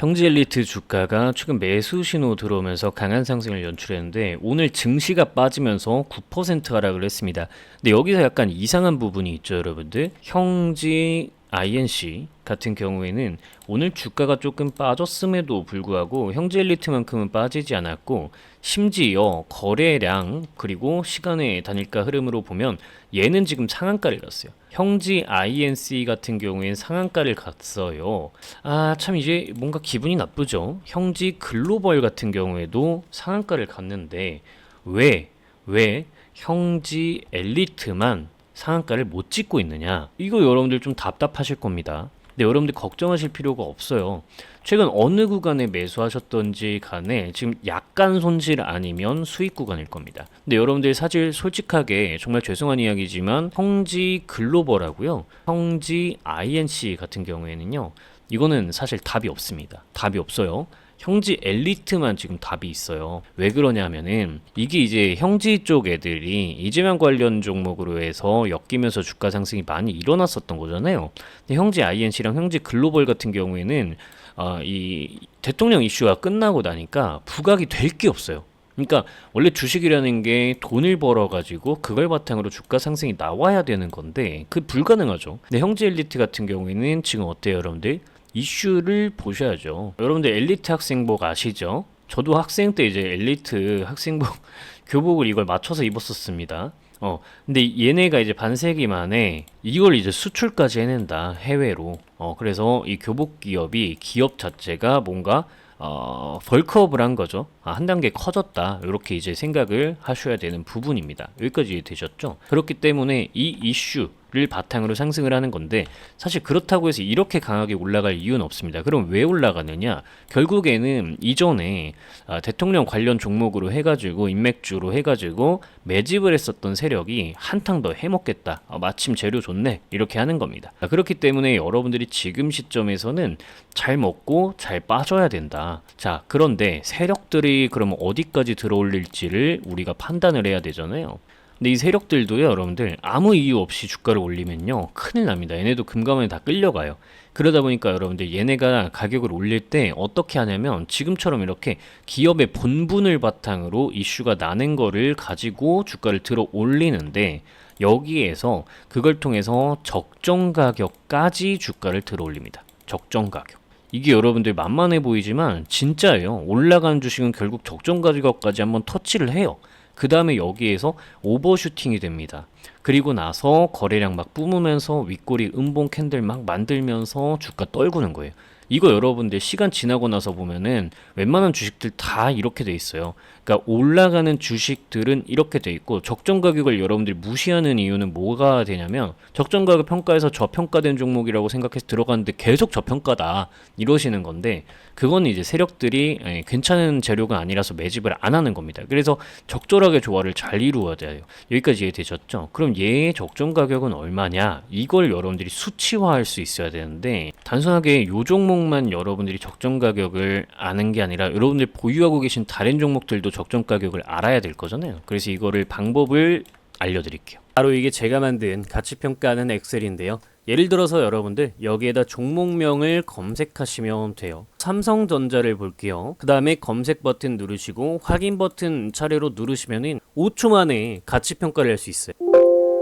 형지 엘리트 주가가 최근 매수 신호 들어오면서 강한 상승을 연출했는데 오늘 증시가 빠지면서 9% 하락을 했습니다. 근데 여기서 약간 이상한 부분이 있죠, 여러분들. 형지 INC 같은 경우에는 오늘 주가가 조금 빠졌음에도 불구하고 형제 엘리트만큼은 빠지지 않았고 심지어 거래량 그리고 시간의 단일가 흐름으로 보면 얘는 지금 상한가를 갔어요. 형지 INC 같은 경우엔 상한가를 갔어요. 아, 참 이제 뭔가 기분이 나쁘죠. 형지 글로벌 같은 경우에도 상한가를 갔는데 왜, 왜 형지 엘리트만 상한가를 못 찍고 있느냐? 이거 여러분들 좀 답답하실 겁니다. 근데 여러분들 걱정하실 필요가 없어요. 최근 어느 구간에 매수하셨던지 간에 지금 약간 손실 아니면 수익 구간일 겁니다. 근데 여러분들 사실 솔직하게 정말 죄송한 이야기지만 형지 글로벌하고요. 형지 INC 같은 경우에는요. 이거는 사실 답이 없습니다. 답이 없어요. 형지 엘리트만 지금 답이 있어요. 왜 그러냐면은 이게 이제 형지 쪽 애들이 이재명 관련 종목으로 해서 엮이면서 주가 상승이 많이 일어났었던 거잖아요. 근데 형지 INC랑 형지 글로벌 같은 경우에는 어, 이 대통령 이슈가 끝나고 나니까 부각이 될 게 없어요. 그러니까 원래 주식이라는 게 돈을 벌어 가지고 그걸 바탕으로 주가 상승이 나와야 되는 건데 그 불가능하죠. 근데 형제 엘리트 같은 경우에는 지금 어때요, 여러분들? 이슈를 보셔야죠. 여러분들 엘리트 학생복 아시죠? 저도 학생 때 이제 엘리트 학생복 교복을 이걸 맞춰서 입었었습니다. 어, 근데 얘네가 이제 반세기 만에 이걸 이제 수출까지 해낸다, 해외로. 어, 그래서 이 교복 기업이 기업 자체가 뭔가 어, 벌크업을 한 거죠. 아, 한 단계 커졌다. 이렇게 이제 생각을 하셔야 되는 부분입니다. 여기까지 이해되셨죠? 그렇기 때문에 이 이슈 를 바탕으로 상승을 하는 건데 사실 그렇다고 해서 이렇게 강하게 올라갈 이유는 없습니다. 그럼 왜 올라가느냐? 결국에는 이전에 아, 대통령 관련 종목으로 해가지고 인맥주로 해가지고 매집을 했었던 세력이 한탕 더 해먹겠다. 아, 마침 재료 좋네. 이렇게 하는 겁니다. 아, 그렇기 때문에 여러분들이 지금 시점에서는 잘 먹고 잘 빠져야 된다. 자, 그런데 세력들이 그러면 어디까지 들어올릴지를 우리가 판단을 해야 되잖아요. 근데 이 세력들도요, 여러분들 아무 이유 없이 주가를 올리면요, 큰일 납니다. 얘네도 금감원에 다 끌려가요. 그러다 보니까 여러분들 얘네가 가격을 올릴 때 어떻게 하냐면 지금처럼 이렇게 기업의 본분을 바탕으로 이슈가 나는 거를 가지고 주가를 들어 올리는데 여기에서 그걸 통해서 적정 가격까지 주가를 들어 올립니다. 적정 가격. 이게 여러분들 만만해 보이지만 진짜예요. 올라간 주식은 결국 적정 가격까지 한번 터치를 해요. 그 다음에 여기에서 오버슈팅이 됩니다. 그리고 나서 거래량 막 뿜으면서 윗꼬리 음봉 캔들 막 만들면서 주가 떨구는 거예요. 이거 여러분들 시간 지나고 나서 보면은 웬만한 주식들 다 이렇게 돼 있어요. 그러니까 올라가는 주식들은 이렇게 돼 있고 적정 가격을 여러분들이 무시하는 이유는 뭐가 되냐면 적정 가격 평가에서 저평가된 종목이라고 생각해서 들어갔는데 계속 저평가다 이러시는 건데 그건 이제 세력들이 예, 괜찮은 재료가 아니라서 매집을 안 하는 겁니다. 그래서 적절하게 조화를 잘 이루어야 돼요. 여기까지 이해되셨죠? 그럼 얘의 적정 가격은 얼마냐? 이걸 여러분들이 수치화할 수 있어야 되는데 단순하게 요 종목만 여러분들이 적정 가격을 아는 게 아니라 여러분들 보유하고 계신 다른 종목들도 적정 가격을 알아야 될 거잖아요. 그래서 이거를 방법을 알려드릴게요. 바로 이게 제가 만든 가치 평가하는 엑셀인데요. 예를 들어서 여러분들 여기에다 종목명을 검색하시면 돼요. 삼성전자를 볼게요. 그 다음에 검색 버튼 누르시고 확인 버튼 차례로 누르시면은 5초 만에 가치 평가를 할 수 있어요.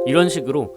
이런 식으로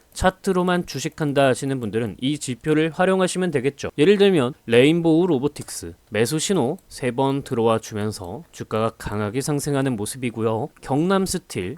차트로만 주식한다 하시는 분들은 이 지표를 활용하시면 되겠죠. 예를 들면 레인보우 로보틱스 매수 신호 3번 들어와 주면서 주가가 강하게 상승하는 모습이고요. 경남 스틸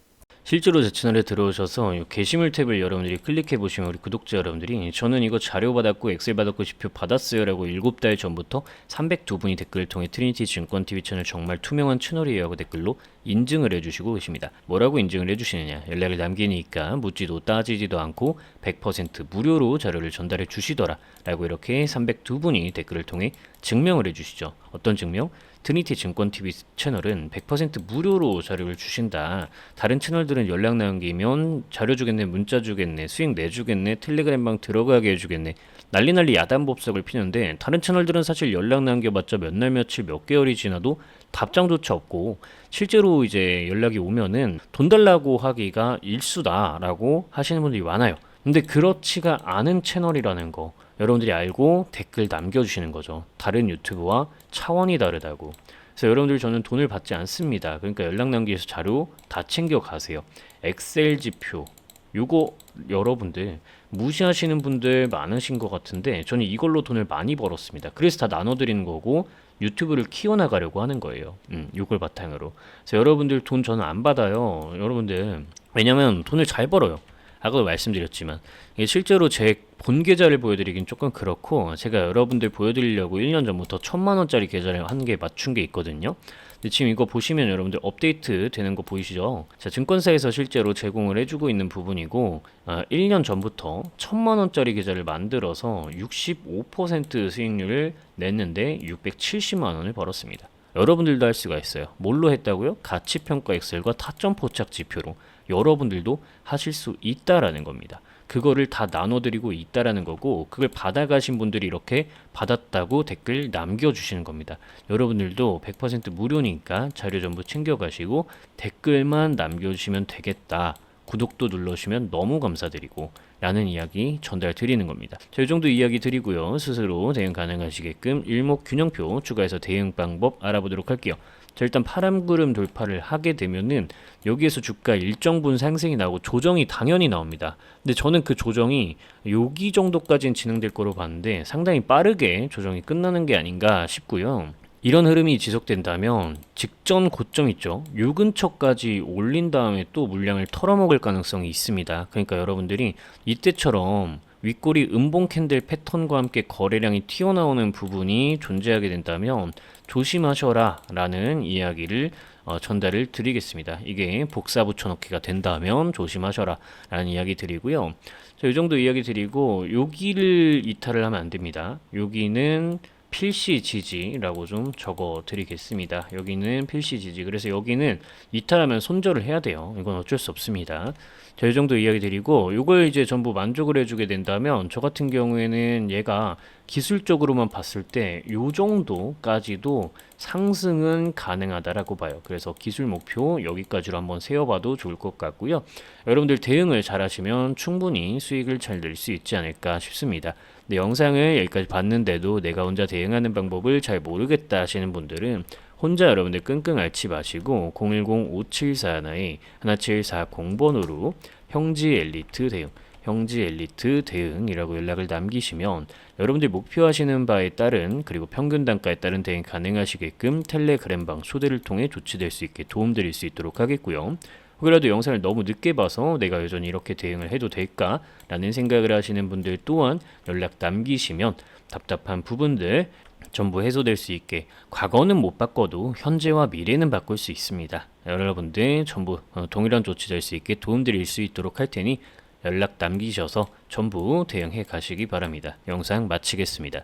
실제로 제 채널에 들어오셔서 이 게시물 탭을 여러분들이 클릭해 보시면 우리 구독자 여러분들이 저는 이거 자료 받았고 엑셀 받았고 지표 받았어요라고 7달 전부터 302분이 댓글을 통해 트리니티 증권 TV 채널 정말 투명한 채널이에요 하고 댓글로 인증을 해주시고 계십니다. 뭐라고 인증을 해주시느냐 연락을 남기니까 묻지도 따지지도 않고 100% 무료로 자료를 전달해 주시더라 라고 이렇게 302분이 댓글을 통해 증명을 해주시죠. 어떤 증명? 트니티 증권 TV 채널은 100% 무료로 자료를 주신다. 다른 채널들은 연락 남기면 자료 주겠네, 문자 주겠네, 수익 내주겠네, 텔레그램방 들어가게 해주겠네. 난리 난리 야단 법석을 피는데 다른 채널들은 사실 연락 남겨봤자 몇 날 며칠 몇 개월이 지나도 답장조차 없고 실제로 이제 연락이 오면은 돈 달라고 하기가 일수다라고 하시는 분들이 많아요. 근데 그렇지가 않은 채널이라는 거 여러분들이 알고 댓글 남겨주시는 거죠. 다른 유튜브와 차원이 다르다고. 그래서 여러분들 저는 돈을 받지 않습니다. 그러니까 연락 남기해서 자료 다 챙겨 가세요. 엑셀 지표 요거 여러분들 무시하시는 분들 많으신 것 같은데 저는 이걸로 돈을 많이 벌었습니다. 그래서 다 나눠드리는 거고 유튜브를 키워나가려고 하는 거예요. 음, 이걸 바탕으로. 그래서 여러분들 돈 저는 안 받아요. 여러분들 왜냐면 돈을 잘 벌어요. 아까도 말씀드렸지만 실제로 제 본 계좌를 보여드리긴 조금 그렇고 제가 여러분들 보여드리려고 1년 전부터 천만 원짜리 계좌를 한 개 맞춘 게 있거든요. 근데 지금 이거 보시면 여러분들 업데이트 되는 거 보이시죠? 자, 증권사에서 실제로 제공을 해주고 있는 부분이고 아, 1년 전부터 천만 원짜리 계좌를 만들어서 65% 수익률을 냈는데 670만 원을 벌었습니다. 여러분들도 할 수가 있어요. 뭘로 했다고요? 가치평가 엑셀과 타점 포착 지표로 여러분들도 하실 수 있다라는 겁니다. 그거를 다 나눠드리고 있다라는 거고 그걸 받아가신 분들이 이렇게 받았다고 댓글 남겨주시는 겁니다. 여러분들도 100% 무료니까 자료 전부 챙겨가시고 댓글만 남겨주시면 되겠다. 구독도 눌러주시면 너무 감사드리고 라는 이야기 전달 드리는 겁니다. 자, 이 정도 이야기 드리고요. 스스로 대응 가능하시게끔 일목균형표 추가해서 대응 방법 알아보도록 할게요. 자, 일단 파란구름 돌파를 하게 되면은 여기에서 주가 일정 분 상승이 나오고 조정이 당연히 나옵니다. 근데 저는 그 조정이 여기 정도까지는 진행될 거로 봤는데 상당히 빠르게 조정이 끝나는 게 아닌가 싶고요. 이런 흐름이 지속된다면 직전 고점 있죠. 요 근처까지 올린 다음에 또 물량을 털어먹을 가능성이 있습니다. 그러니까 여러분들이 이때처럼 윗꼬리 음봉 캔들 패턴과 함께 거래량이 튀어나오는 부분이 존재하게 된다면 조심하셔라 라는 이야기를 어, 전달을 드리겠습니다. 이게 복사 붙여넣기가 된다면 조심하셔라 라는 이야기 드리고요. 자, 이 정도 이야기 드리고 여기를 이탈을 하면 안 됩니다. 여기는 필시 지지라고 좀 적어 드리겠습니다. 여기는 필시 지지. 그래서 여기는 이탈하면 손절을 해야 돼요. 이건 어쩔 수 없습니다. 자, 이 정도 이야기 드리고 이걸 이제 전부 만족을 해주게 된다면 저 같은 경우에는 얘가 기술적으로만 봤을 때요 정도까지도 상승은 가능하다라고 봐요. 그래서 기술 목표 여기까지로 한번 세워봐도 좋을 것 같고요. 여러분들 대응을 잘 하시면 충분히 수익을 잘 낼 수 있지 않을까 싶습니다. 근데 영상을 여기까지 봤는데도 내가 혼자 대응하는 방법을 잘 모르겠다 하시는 분들은 혼자 여러분들 끙끙 앓지 마시고 010-5741-1740번으로 형지 엘리트 대응 형지 엘리트 대응이라고 연락을 남기시면 여러분들이 목표하시는 바에 따른 그리고 평균 단가에 따른 대응 가능하시게끔 텔레그램방 초대를 통해 조치될 수 있게 도움드릴 수 있도록 하겠고요. 혹여라도 영상을 너무 늦게 봐서 내가 여전히 이렇게 대응을 해도 될까라는 생각을 하시는 분들 또한 연락 남기시면 답답한 부분들 전부 해소될 수 있게 과거는 못 바꿔도 현재와 미래는 바꿀 수 있습니다. 여러분들 전부 어, 동일한 조치될 수 있게 도움드릴 수 있도록 할 테니 연락 남기셔서 전부 대응해 가시기 바랍니다. 영상 마치겠습니다.